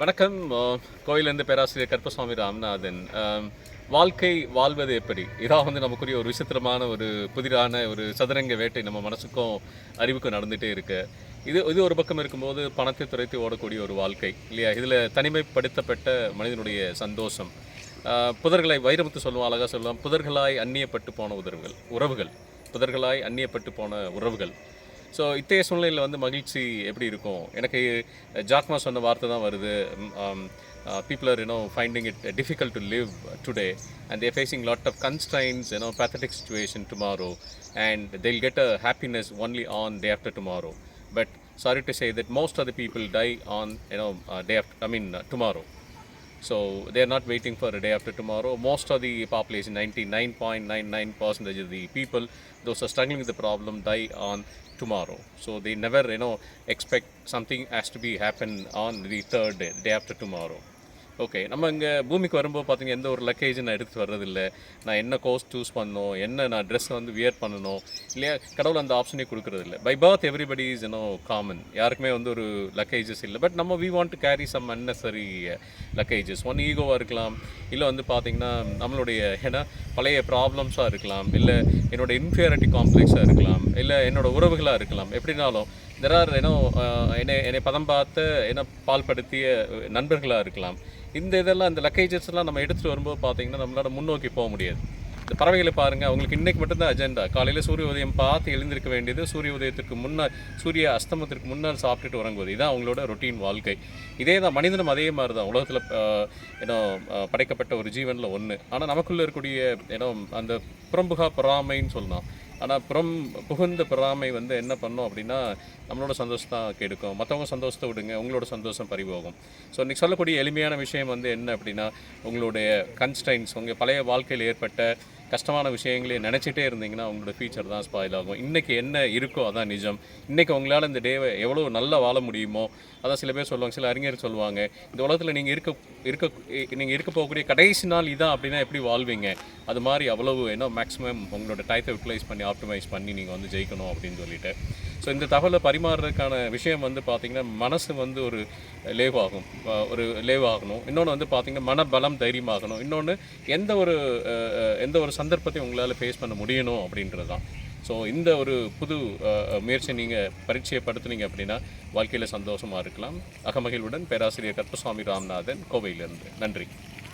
வணக்கம். கோயிலேருந்து பேராசிரியர் கற்பசுவாமி ராமநாதன். வாழ்க்கை வாழ்வது எப்படி? இதாக வந்து நமக்குரிய ஒரு விசித்திரமான ஒரு புதிரான ஒரு சதுரங்க வேட்டை நம்ம மனசுக்கும் அறிவுக்கும் நடந்துகிட்டே இருக்கு. இது இது ஒரு பக்கம் இருக்கும்போது பணத்தை துரைத்து ஓடக்கூடிய ஒரு வாழ்க்கை இல்லையா? இதில் தனிமைப்படுத்தப்பட்ட மனிதனுடைய சந்தோஷம். புதர்களை வைரமுத்து சொல்லுவோம் அழகாக சொல்லுவோம். புதர்களாய் அந்நியப்பட்டு போன உதவுகள் உறவுகள். புதர்களாய் அந்நியப்பட்டு போன உறவுகள். ஸோ இத்தகைய சூழ்நிலையில் வந்து மகிழ்ச்சி எப்படி இருக்கும்? எனக்கு ஜாக்மா சொன்ன வார்த்தை தான் வருது. People are you know finding it difficult to live today and they're facing lot of constraints you know pathetic situation tomorrow and they'll get a happiness only on day after tomorrow but sorry to say that most of the people die on you know day after I mean tomorrow so they are not waiting for a day after tomorrow. Most of the population, 99.99% of the people, those are struggling with the problem, die on tomorrow. So they never, you know, expect something has to be happen on the third day, day after tomorrow. Okay நம்ம இங்கே பூமிக்கு வரும்போது பார்த்தீங்க எந்த ஒரு luggage நான் எடுத்துகிட்டு வர்றதில்ல. நான் என்ன கோர்ஸ் சூஸ் பண்ணணும் என்ன நான் ட்ரெஸ் வந்து வியர் பண்ணணும் இல்லையா? கடவுள் அந்த ஆப்ஷனே கொடுக்குறதில்ல. By birth everybody is you know common யாருக்குமே வந்து ஒரு லக்கேஜஸ் இல்லை. பட் நம்ம we want to carry some unnecessary luggages one ஈகோவாக இருக்கலாம். இல்லை வந்து பார்த்தீங்கன்னா நம்மளுடைய ஏன்னா பழைய ப்ராப்ளம்ஸாக இருக்கலாம். இல்லை என்னோட இன்ஃபியாரிட்டி காம்ப்ளெக்ஸாக இருக்கலாம். இல்லை என்னோட உறவுகளாக இருக்கலாம். எப்படினாலும் தெர் ஆர் ஏன்னோ என்னை என்னை பதம் பார்த்து என்ன பால்படுத்திய நண்பர்களாக இருக்கலாம். இந்த இதெல்லாம் இந்த லக்கேஜஸ்லாம் நம்ம எடுத்துகிட்டு வரும்போது பார்த்தீங்கன்னா நம்மளால் முன்னோக்கி போக முடியாது. இந்த பறவைகளை பாருங்கள் அவங்களுக்கு இன்றைக்கி மட்டும்தான் அஜெண்டா காலையில் சூரிய உதயம் பார்த்து எழுந்திருக்க வேண்டியது சூரிய உதயத்திற்கு முன்னால் சூரிய அஸ்தமத்திற்கு முன்னால் சாப்பிட்டுட்டு உறங்குவது. இதுதான் அவங்களோட ரொட்டீன் வாழ்க்கை. இதே தான் மனிதனும் அதே மாதிரி தான் உலகத்தில் ஏன்னோ uh, uh, படைக்கப்பட்ட ஒரு ஜீவனில் ஒன்று ஆனால் நமக்குள்ளே இருக்கக்கூடிய ஏன்னோ அந்த புறம்புகா பொறாமைன்னு சொல்லலாம். ஆனால் புறம் புகுந்த பொறாமை வந்து என்ன பண்ணோம் அப்படின்னா நம்மளோட சந்தோஷம் தான் கெடுக்கும். மற்றவங்க சந்தோஷத்தை விடுங்க உங்களோட சந்தோஷம் பறிபோகும். ஸோ இன்றைக்கி சொல்லக்கூடிய எளிமையான விஷயம் வந்து என்ன அப்படின்னா உங்களுடைய கன்ஸ்டைன்ஸ் உங்கள் பழைய வாழ்க்கையில் ஏற்பட்ட கஷ்டமான விஷயங்களே நினச்சிட்டே இருந்தீங்கன்னா உங்களோட ஃபியூச்சர் தான் ஸ்பாயில் ஆகும். இன்றைக்கி என்ன இருக்கோ அதான் நிஜம். இன்றைக்கி உங்களால் இந்த டேவை எவ்வளோ நல்லா வாழ முடியுமோ அதான் சில பேர் சொல்லுவாங்க சில அறிஞர் சொல்லுவாங்க இந்த உலகத்தில் நீங்கள் இருக்க இருக்க நீங்கள் இருக்க போகக்கூடிய கடைசி நாள் இதான் அப்படின்னா எப்படி வாழ்வீங்க? அது மாதிரி அவ்வளவு ஏன்னா மேக்ஸிமம் உங்களோட டயத்தை யூட்டிலைஸ் பண்ணி ஆப்டிமைஸ் பண்ணி நீங்கள் வந்து ஜெயிக்கணும் அப்படின்னு சொல்லிட்டு. ஸோ இந்த தகவலை பரிமாறுறதுக்கான விஷயம் வந்து பார்த்திங்கன்னா மனசு வந்து ஒரு லேவாகும். ஒரு லேவாகணும். இன்னொன்று வந்து பார்த்திங்கன்னா மனபலம் தைரியமாகணும். இன்னொன்று எந்த ஒரு எந்த ஒரு சந்தர்ப்பத்தையும் உங்களால் ஃபேஸ் பண்ண முடியணும் அப்படின்றது தான் ஸோ இந்த ஒரு புது முயற்சி முயற்சியை நீங்கள் பரிச்சயப்படுத்துனீங்க அப்படின்னா வாழ்க்கையில் சந்தோஷமாக இருக்கலாம். அகமகிழ்வுடன் பேராசிரியர் கற்பசுவாமி ராம்நாதன் கோவையிலிருந்து. நன்றி.